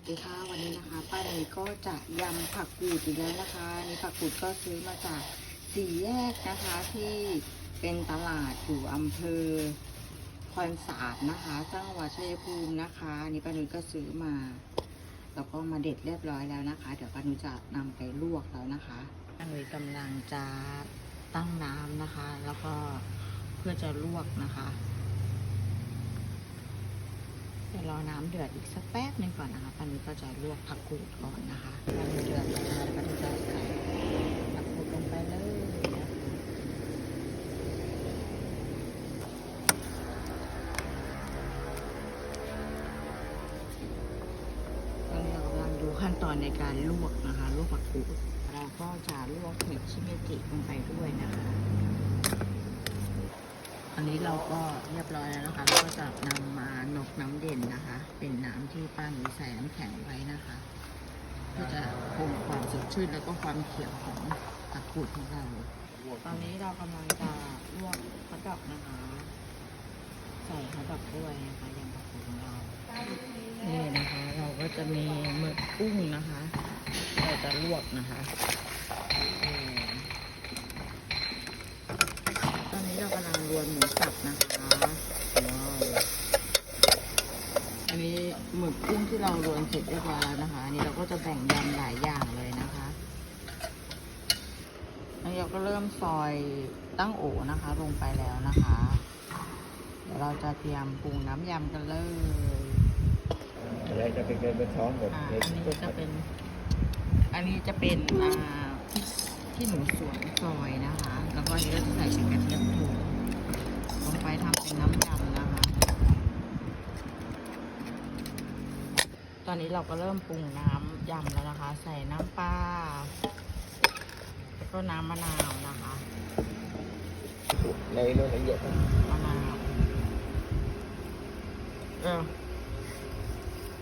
วัสดีค่ะวันนี้นะคะป้าเนยก็จะยำผักกูดอีกแล้วนะคะนี่ผักกูดก็ซื้อมาจากสี่แยกนะคะที่เป็นตลาดอยู่อำเภอคอนสารนะคะจังหวัดชัยภูมินะคะนี่ป้าเนยก็ซื้อมาแล้วก็มาเด็ดเรียบร้อยแล้วนะคะ เดี๋ยวป้าเนยจะนำไปลวกแล้วนะคะป้าเนยกำลังจะตั้งน้ำนะคะ แล้วก็เพื่อจะลวกนะคะ รอน้ำเดือดอีกสักแป๊บหนึงก่อนนะคะตอนนี้ก็จะลวกผักกูดก่อนนะคะน้ำเดือดแล้วก็จะใส่ผักกูดลงไปเลยตอนนี้เรากำลังดูขั้นตอนในการลวกนะคะลวกผักกูดเราก็จะลวกเห็ดชิเมจิลงไปด้วย อันนี้เราก็เรียบร้อยแล้วนะคะ เราก็จะนำมานกน้ำเด่นนะคะ เป็นน้ำที่ป้าหนูใส่น้ำแข็งไว้นะคะเพื่อจะคงความสดชื่นแล้วก็ความเขียวของผักกูดของเรา ตอนนี้เรากำลังจะลวกฮอทดอกนะคะ ใส่ฮอทดอกด้วยนะคะยำผักกูดของเรา นี่นะคะ เราก็จะมีหมึกกุ้งนะคะ เราจะลวกนะคะ วนหมูสับนะคะว้าวอันนี้หมึกกุ้งที่เรารวนเสร็จเรียบร้อยแล้วนะคะอันนี้เราก็จะแบ่งยำหลายอย่างเลยนะคะอันนี้เราก็เริ่มซอยตั้งโอนะคะ ลงไปแล้วนะคะ เดี๋ยวเราจะเตรียมปรุงน้ำยำกันเลยอะไรจะเป็นเงินเป็นท้องหมดอ่าเห็อันนี้ก็จะเป็น อันนี้จะเป็นอ่าที่หนูสวนซอยนะคะ แล้วก็อันนี้ก็จะใส่เป็นกระเทียมโทนลงไปทำเป็นน้ำยำนะคะ ตอนนี้เราก็เริ่มปรุงน้ำยำแล้วนะคะ ใส่น้ำปลาแล้วก็น้ำมะนาวนะคะในโน่นละเอียดนะมะนาวเออ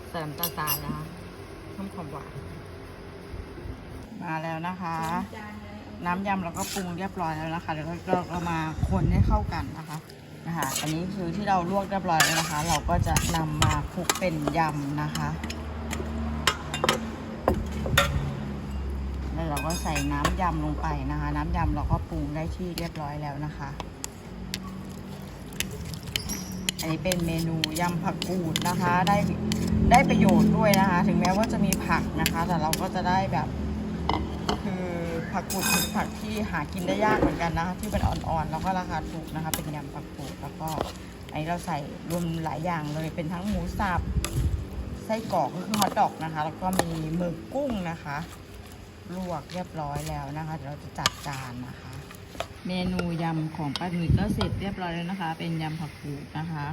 ใส่น้ำตาลทรายนะคะเพิ่มความหวานมาแล้วนะคะ น้ำยำเราก็ปรุงเรียบร้อยแล้วนะคะเดี๋ยวเราเรามาคนให้เข้ากันนะคะ นะคะ อันนี้คือที่เราลวกเรียบร้อยแล้วนะคะ เราก็จะนำมาคลุกเป็นยำนะคะ แล้วเราก็ใส่น้ำยำลงไปนะคะ น้ำยำเราก็ปรุงได้ที่เรียบร้อยแล้วนะคะ อันนี้เป็นเมนูยำผักกูดนะคะ ได้ได้ประโยชน์ด้วยนะคะ ถึงแม้ว่าจะมีผักนะคะ แต่เราก็จะได้แบบคือ ผักกูดเป็นผักที่หากินได้ยากเหมือนกันนะคะที่เป็นอ่อนๆแล้วก็ราคาถูกนะคะเป็นยำผักกูดแล้วก็อันนี้เราใส่รวมหลายอย่างเลยเป็นทั้งหมูสับไส้กรอกก็คือฮอทดอกนะคะ แล้วก็มีหมึกกุ้งนะคะลวกเรียบร้อยแล้วนะคะเดี๋ยวเราจะจัดจานนะคะ เมนูยำของป้าหนุ่ยก็เสร็จเรียบร้อยแล้วนะคะ เป็นยำผักกูดนะคะ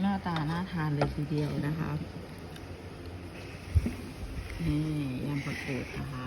หน้าตาน่าทานเลยทีเดียวนะคะนี่ยำผักกูดนะคะ